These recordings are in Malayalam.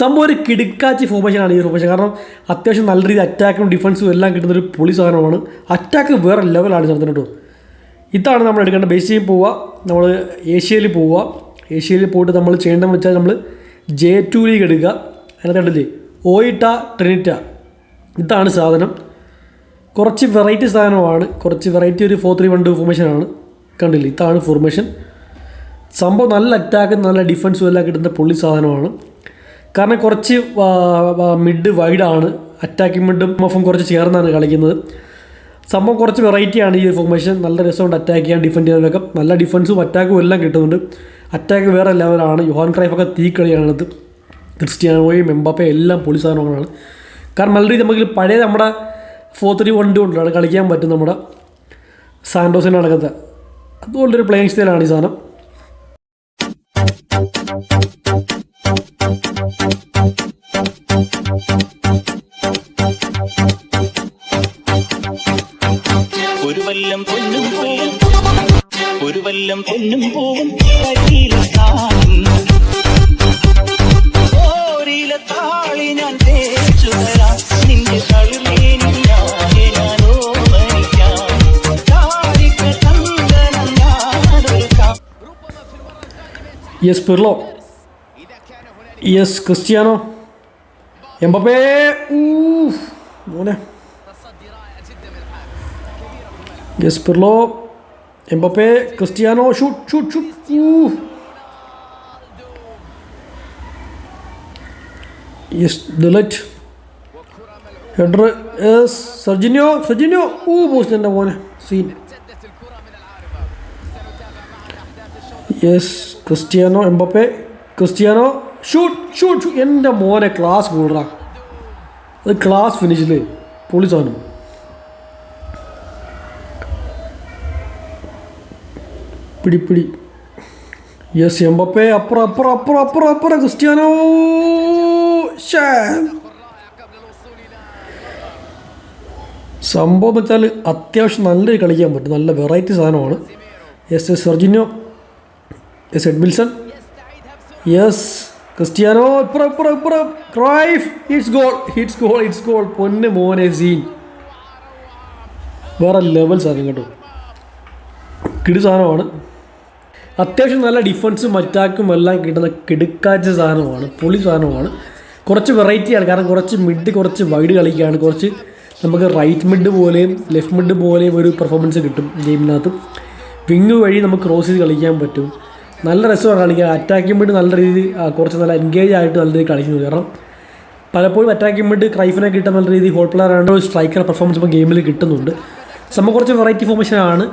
സംഭവം ഒരു കിടുക്കാച്ചി ഫോർമേഷനാണ് ഈ ഫോർമേഷൻ കാരണം അത്യാവശ്യം നല്ല രീതിയിൽ അറ്റാക്കും ഡിഫൻസും എല്ലാം കിട്ടുന്ന ഒരു പൊളി സാധനമാണ്. അറ്റാക്ക് വേറെ ലെവലാണ് ചേർത്തിന് കേട്ടോ. ഇതാണ് നമ്മൾ എടുക്കേണ്ട ബേസിൽ പോവുക. നമ്മൾ ഏഷ്യയിൽ പോവുക. ഏഷ്യയിൽ പോയിട്ട് നമ്മൾ ചെയ്യേണ്ടതെന്ന് വെച്ചാൽ നമ്മൾ ജെ ടു ലീഗ് എടുക്കുക. അതിനകത്ത് കണ്ടില്ലേ? ഓയിട്ട ട്രിനിറ്റ ഇതാണ് സാധനം. കുറച്ച് വെറൈറ്റി സാധനമാണ്. കുറച്ച് വെറൈറ്റി ഒരു ഫോർ ത്രീ വൺ ടു ഫോർമേഷനാണ് കണ്ടില്ലേ? ഇതാണ് ഫോർമേഷൻ സംഭവം നല്ല അറ്റാക്കും നല്ല ഡിഫൻസും എല്ലാം കിട്ടുന്ന പൊള്ളി സാധനമാണ്. കാരണം കുറച്ച് മിഡ് വൈഡാണ് അറ്റാക്കിംഗ് മിഡും മഫും കുറച്ച് ചേർന്നാണ് കളിക്കുന്നത്. സംഭവം കുറച്ച് വെറൈറ്റിയാണ് ഈ ഫോർമേഷൻ നല്ല രസമുണ്ട് അറ്റാക്ക് ചെയ്യാൻ ഡിഫൻഡ് ചെയ്യാനൊക്കെ. നല്ല ഡിഫൻസും അറ്റാക്കും എല്ലാം കിട്ടുന്നുണ്ട്. അറ്റാക്ക് വേറെ ലെവലാണ് യോഹാൻ ക്രൈഫൊക്കെ തീക്കളിയാണിത് ക്രിസ്ത്യാനോയും എംബാപ്പയും എല്ലാം പൊളി സാധനങ്ങളാണ് കാരണം നല്ല രീതി നമുക്ക് പഴയ നമ്മുടെ ഫോർ ത്രീ വൺ ടു കൊണ്ടാണ് കളിക്കാൻ പറ്റും നമ്മുടെ സാൻഡോസിന്റെ നടക്കുന്നത് അതുപോലൊരു പ്ലേയിങ് സ്റ്റൈലാണ് ഈ സാധനം. ഒരു വല്ലം പൊന്നും പോവും ഒരു വല്ലം പൊന്നും പോവും കാണും ഓരിയിലെ താളി ഞാൻ നിന്റെ yes Pirlo yes Cristiano Mbappe. ഊ മോനെ. Yes Pirlo Mbappe Cristiano shoot shoot shoot. ഊ യെസ് ദിലറ്റ് ഹെഡർ യെസ് സർജിനിയോ സർജിനിയോ. ഊ പോസ്റ്റ് എന്റെ മോനെ. ഷൂട്ട് ഷൂട്ട് എന്റെ മോനെ ക്ലാസ് കൂടറാ അത് ക്ലാസ് ഫിനിഷിൽ പൊളി സാധനം പിടി പിടി. യെസ് എംബപ്പേ അപ്പുറം അപ്പുറം അപ്പുറം അപ്പുറം അപ്പുറം ക്രിസ്ത്യാനോ. സംഭവം വെച്ചാൽ അത്യാവശ്യം നല്ലൊരു കളിക്കാൻ പറ്റും. നല്ല വെറൈറ്റി സാധനമാണ്. Yes yes Serginho yes Edmilson yes Cristiano ഇപ്പുറം ഇപ്പുറം ഇപ്പുറം. Cruyff it's goal it's goal it's goal പൊന്ന് മോനെ സീൻ. വേറെ ലെവൽ സാധനം കേട്ടോ. കിടു സാധനമാണ്. അത്യാവശ്യം നല്ല ഡിഫൻസും അറ്റാക്കും എല്ലാം കിട്ടുന്ന കിടുക്കാച്ച സാധനമാണ്. പൊളി സാധനമാണ്. കുറച്ച് വെറൈറ്റിയാണ് കാരണം കുറച്ച് മിഡ് കുറച്ച് വൈഡ് കളിക്കുകയാണ് കുറച്ച് നമുക്ക് റൈറ്റ് മിഡ് പോലെയും ലെഫ്റ്റ് മിഡ് പോലെയും ഒരു പെർഫോമൻസ് കിട്ടും ഗെയിമിനകത്ത് വിങ് വഴി നമുക്ക് ക്രോസ് ചെയ്ത് കളിക്കാൻ പറ്റും. നല്ല രസമാണ് കളിക്കുക അറ്റാക്കിംഗ് മിഡ് നല്ല രീതിയിൽ കുറച്ച് നല്ല എൻഗേജ് ആയിട്ട് നല്ല രീതിയിൽ കളിക്കുന്നു. കാരണം പലപ്പോഴും അറ്റാക്കിംഗ് മിഡ് ക്രൈഫിനെ കിട്ടാൻ നല്ല രീതിയിൽ ഹോൾ പ്ലെയർ ആണ് ഒരു സ്ട്രൈക്കർ പെർഫോമൻസ് ഇപ്പോൾ ഗെയിമിൽ കിട്ടുന്നുണ്ട്. സംഭവം കുറച്ച് വെറൈറ്റി ആണ്.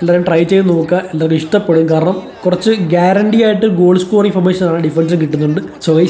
എല്ലാവരും ട്രൈ ചെയ്ത് നോക്കുക. എല്ലാവരും ഇഷ്ടപ്പെടും. കാരണം കുറച്ച് ഗ്യാരണ്ടി ആയിട്ട് ഗോൾ സ്കോറിംഗ് ആണ് ഡിഫൻസ് കിട്ടുന്നുണ്ട്. സോ